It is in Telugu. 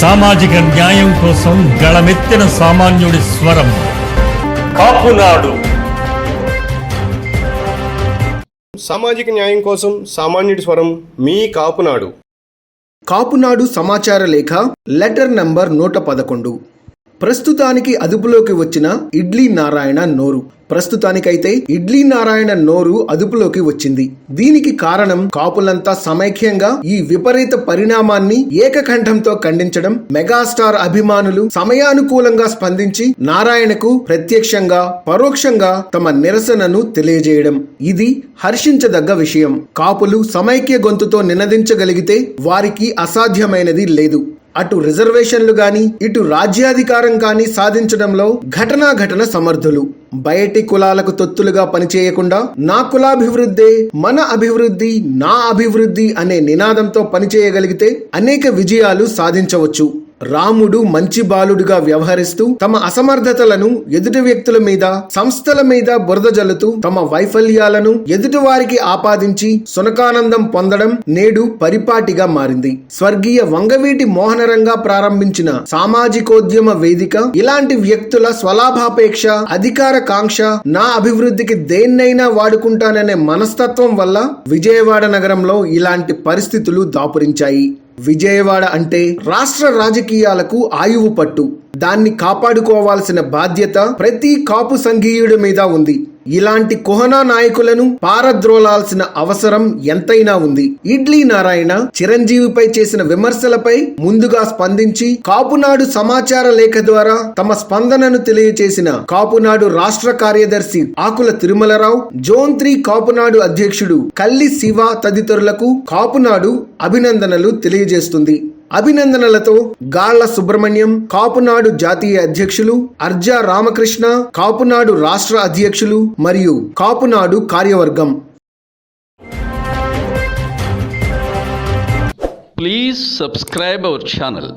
సామాజిక న్యాయం కోసం గళమెత్తిన సామాన్యుడి స్వరం. కాపునాడు సామాజిక న్యాయం కోసం సామాన్యుడి స్వరం మీ కాపునాడు కాపునాడు సమాచార లేఖ లెటర్ నంబర్ నూట పదకొండు. ప్రస్తుతానికి అదుపులోకి వచ్చిన ఇడ్లీ నారాయణ నోరు. ప్రస్తుతానికైతే ఇడ్లీ నారాయణ నోరు అదుపులోకి వచ్చింది. దీనికి కారణం కాపులంతా సమైక్యంగా ఈ విపరీత పరిణామాన్ని ఏకకంఠంతో ఖండించడం మెగాస్టార్ అభిమానులు సమయానుకూలంగా స్పందించి నారాయణకు ప్రత్యక్షంగా పరోక్షంగా తమ నిరసనను తెలియజేయడం. ఇది హర్షించదగ్గ విషయం. కాపులు సమైక్య గొంతుతో నినదించగలిగితే వారికి అసాధ్యమైనది లేదు. అటు రిజర్వేషన్లు గాని ఇటు రాజ్యాధికారం కానీ సాధించడంలో ఘటనా ఘటన సమర్థులు. బయటి కులాలకు తొత్తులుగా పనిచేయకుండా నా కులాభివృద్ధే మన అభివృద్ధి నా అభివృద్ధి అనే నినాదంతో పనిచేయగలిగితే అనేక విజయాలు సాధించవచ్చు. రాముడు మంచి బాలుడుగా వ్యవహరిస్తూ తమ అసమర్థతలను ఎదుటి వ్యక్తుల మీద సంస్థల మీద బురద జల్లుతూ తమ వైఫల్యాలను ఎదుటి వారికి ఆపాదించి సునకానందం పొందడం నేడు పరిపాటిగా మారింది. స్వర్గీయ వంగవీటి మోహనరంగా ప్రారంభించిన సామాజికోద్యమ వేదిక ఇలాంటి వ్యక్తుల స్వలాభాపేక్ష అధికార కాంక్ష నా అభివృద్ధికి దేన్నైనా వాడుకుంటాననే మనస్తత్వం వల్ల విజయవాడ నగరంలో ఇలాంటి పరిస్థితులు దాపురించాయి. విజయవాడ అంటే రాష్ట్ర రాజకీయాలకు ఆయువు పట్టు. దాన్ని కాపాడుకోవాల్సిన బాధ్యత ప్రతి కాపు సంఘీయుడి మీద ఉంది. ఇలాంటి కోహనా నాయకులను పారద్రోలాల్సిన అవసరం ఎంతైనా ఉంది. ఇడ్లీ నారాయణ చిరంజీవిపై చేసిన విమర్శలపై ముందుగా స్పందించి కాపునాడు సమాచార లేఖ ద్వారా తమ స్పందనను తెలియచేసిన కాపునాడు రాష్ట్ర కార్యదర్శి ఆకుల తిరుమలరావు జోన్ త్రీ కాపునాడు అధ్యక్షుడు కల్లి శివ తదితరులకు కాపునాడు అభినందనలు తెలియజేస్తుంది. అభినందనలతో గాళ్ళ సుబ్రహ్మణ్యం కాపునాడు జాతీయ అధ్యక్షులు అర్జా రామకృష్ణ కాపునాడు రాష్ట్ర అధ్యక్షులు మరియు కాపునాడు కార్యవర్గం. Please subscribe our channel